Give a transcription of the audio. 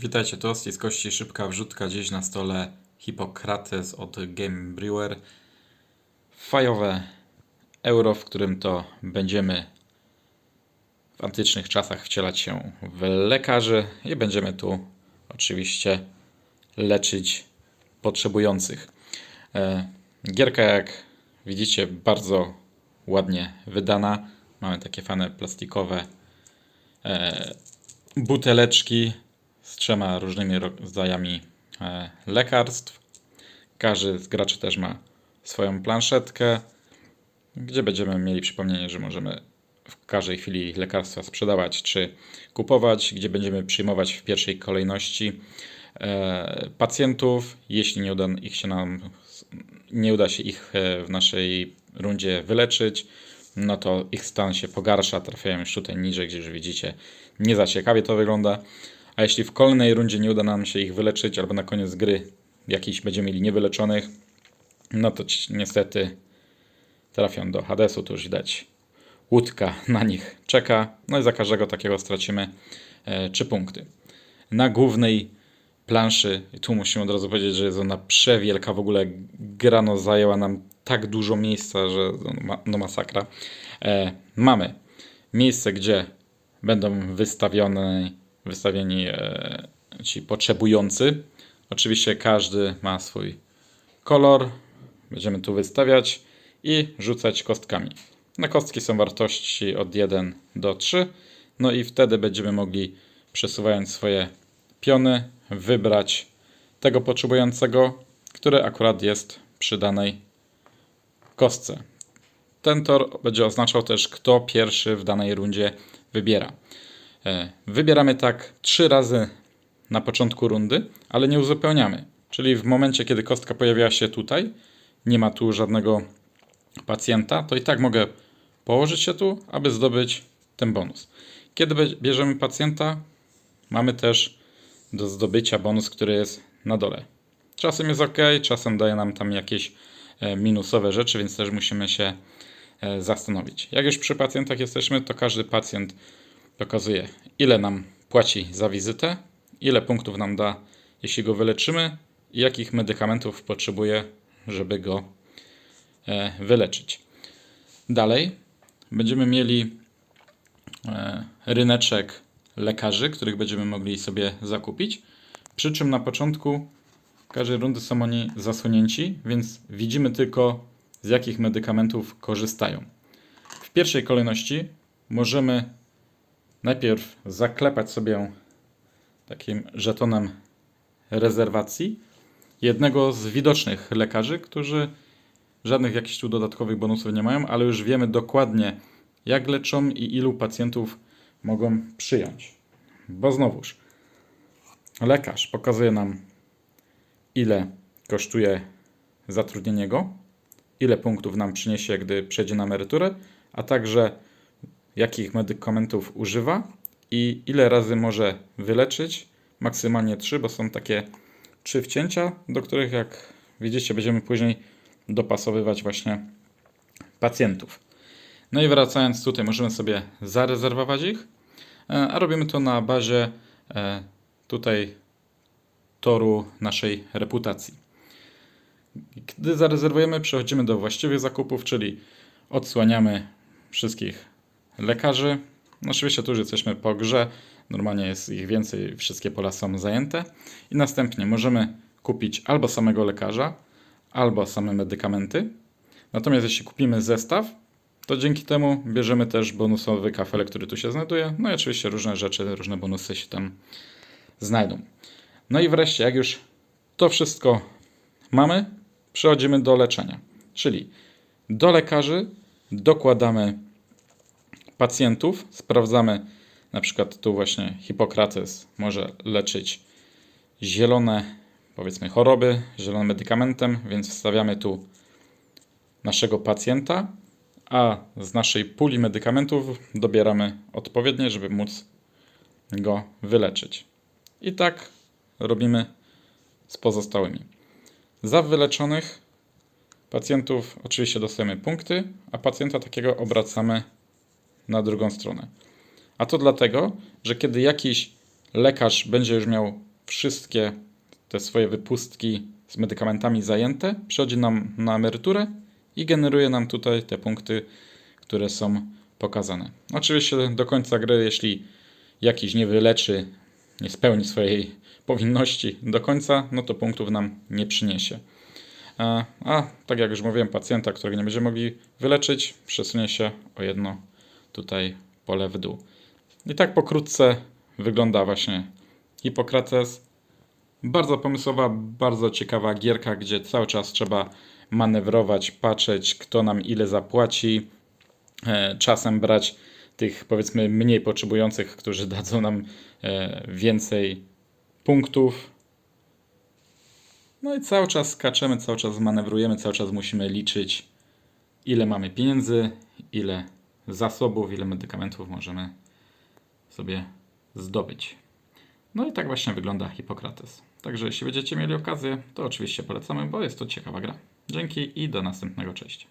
Witajcie, to z kości szybka wrzutka. Dziś na stole Hippokrates od Game Brewer. Fajowe euro, w którym to będziemy w antycznych czasach wcielać się w lekarzy i będziemy tu oczywiście leczyć potrzebujących. E, Gierka, jak widzicie, bardzo ładnie wydana. Mamy takie fajne plastikowe e, buteleczki z trzema różnymi rodzajami e, lekarstw. Każdy z graczy też ma swoją planszetkę, gdzie będziemy mieli przypomnienie, że możemy w każdej chwili lekarstwa sprzedawać czy kupować, gdzie będziemy przyjmować w pierwszej kolejności e, pacjentów. Jeśli nie uda, ich się nam, nie uda się ich e, w naszej rundzie wyleczyć, no to ich stan się pogarsza, trafiają już tutaj niżej, gdzie już widzicie, nie za ciekawie to wygląda. A jeśli w kolejnej rundzie nie uda nam się ich wyleczyć, albo na koniec gry jakiś będziemy mieli niewyleczonych, no to niestety trafią do Hadesu, tu już widać łódka na nich czeka, no i za każdego takiego stracimy e, 3 punkty. Na głównej planszy, i tu musimy od razu powiedzieć, że jest ona przewielka, w ogóle grano zajęła nam tak dużo miejsca, że no, no masakra. E, mamy miejsce, gdzie będą wystawione, wystawieni e, ci potrzebujący. Oczywiście każdy ma swój kolor. Będziemy tu wystawiać i rzucać kostkami. Na kostki są wartości od 1 do 3. No i wtedy będziemy mogli przesuwając swoje piony wybrać tego potrzebującego, który akurat jest przy danej kostce. Ten tor będzie oznaczał też, kto pierwszy w danej rundzie wybiera. E, Wybieramy tak trzy razy na początku rundy, ale nie uzupełniamy. Czyli w momencie, kiedy kostka pojawiła się tutaj, nie ma tu żadnego pacjenta, to i tak mogę położyć się tu, aby zdobyć ten bonus. Kiedy bie- bierzemy pacjenta, mamy też do zdobycia bonus, który jest na dole. Czasem jest ok, czasem daje nam tam jakieś e, minusowe rzeczy, więc też musimy się e, zastanowić. Jak już przy pacjentach jesteśmy, to każdy pacjent pokazuje, ile nam płaci za wizytę, ile punktów nam da, jeśli go wyleczymy i jakich medykamentów potrzebuje, żeby go e, wyleczyć. Dalej będziemy mieli e, ryneczek lekarzy, których będziemy mogli sobie zakupić. Przy czym na początku każdej rundy są oni zasłonięci, więc widzimy tylko z jakich medykamentów korzystają. W pierwszej kolejności możemy najpierw zaklepać sobie takim żetonem rezerwacji jednego z widocznych lekarzy, którzy żadnych jakichś tu dodatkowych bonusów nie mają, ale już wiemy dokładnie jak leczą i ilu pacjentów mogą przyjąć. Bo znowuż lekarz pokazuje nam ile kosztuje zatrudnienie go, ile punktów nam przyniesie, gdy przejdzie na emeryturę, a także jakich medykamentów używa i ile razy może wyleczyć. Maksymalnie 3, bo są takie trzy wcięcia, do których jak widzicie będziemy później dopasowywać właśnie pacjentów. No i wracając tutaj, możemy sobie zarezerwować ich, e, a robimy to na bazie e, tutaj toru naszej reputacji. Gdy zarezerwujemy, przechodzimy do właściwych zakupów, czyli odsłaniamy wszystkich lekarzy. Oczywiście tu już jesteśmy po grze, normalnie jest ich więcej, wszystkie pola są zajęte. I następnie możemy kupić albo samego lekarza, albo same medykamenty. Natomiast jeśli kupimy zestaw, to dzięki temu bierzemy też bonusowy kafelek, który tu się znajduje. No i oczywiście różne rzeczy, różne bonusy się tam znajdą. No i wreszcie, jak już to wszystko mamy, przechodzimy do leczenia. Czyli do lekarzy dokładamy pacjentów, sprawdzamy na przykład tu właśnie Hipokrates może leczyć zielone, powiedzmy choroby, zielonym medykamentem, więc wstawiamy tu naszego pacjenta, a z naszej puli medykamentów dobieramy odpowiednie, żeby móc go wyleczyć. I tak robimy z pozostałymi. Za wyleczonych pacjentów oczywiście dostajemy punkty, a pacjenta takiego obracamy na drugą stronę. A to dlatego, że kiedy jakiś lekarz będzie już miał wszystkie te swoje wypustki z medykamentami zajęte, przechodzi nam na emeryturę i generuje nam tutaj te punkty, które są pokazane. Oczywiście do końca gry, jeśli jakiś nie wyleczy, nie spełni swojej powinności do końca, no to punktów nam nie przyniesie. A, a tak jak już mówiłem, pacjenta, którego nie będziemy mogli wyleczyć, przesunie się o jedno tutaj pole w dół. I tak pokrótce wygląda właśnie Hipokrates. Bardzo pomysłowa, bardzo ciekawa gierka, gdzie cały czas trzeba manewrować, patrzeć, kto nam ile zapłaci. E, Czasem brać tych powiedzmy mniej potrzebujących, którzy dadzą nam e, więcej punktów. No i cały czas skaczemy, cały czas manewrujemy, cały czas musimy liczyć, ile mamy pieniędzy, ile zasobów, ile medykamentów możemy sobie zdobyć. No i tak właśnie wygląda Hipokrates. Także jeśli będziecie mieli okazję, to oczywiście polecamy, bo jest to ciekawa gra. Dzięki i do następnego. Cześć.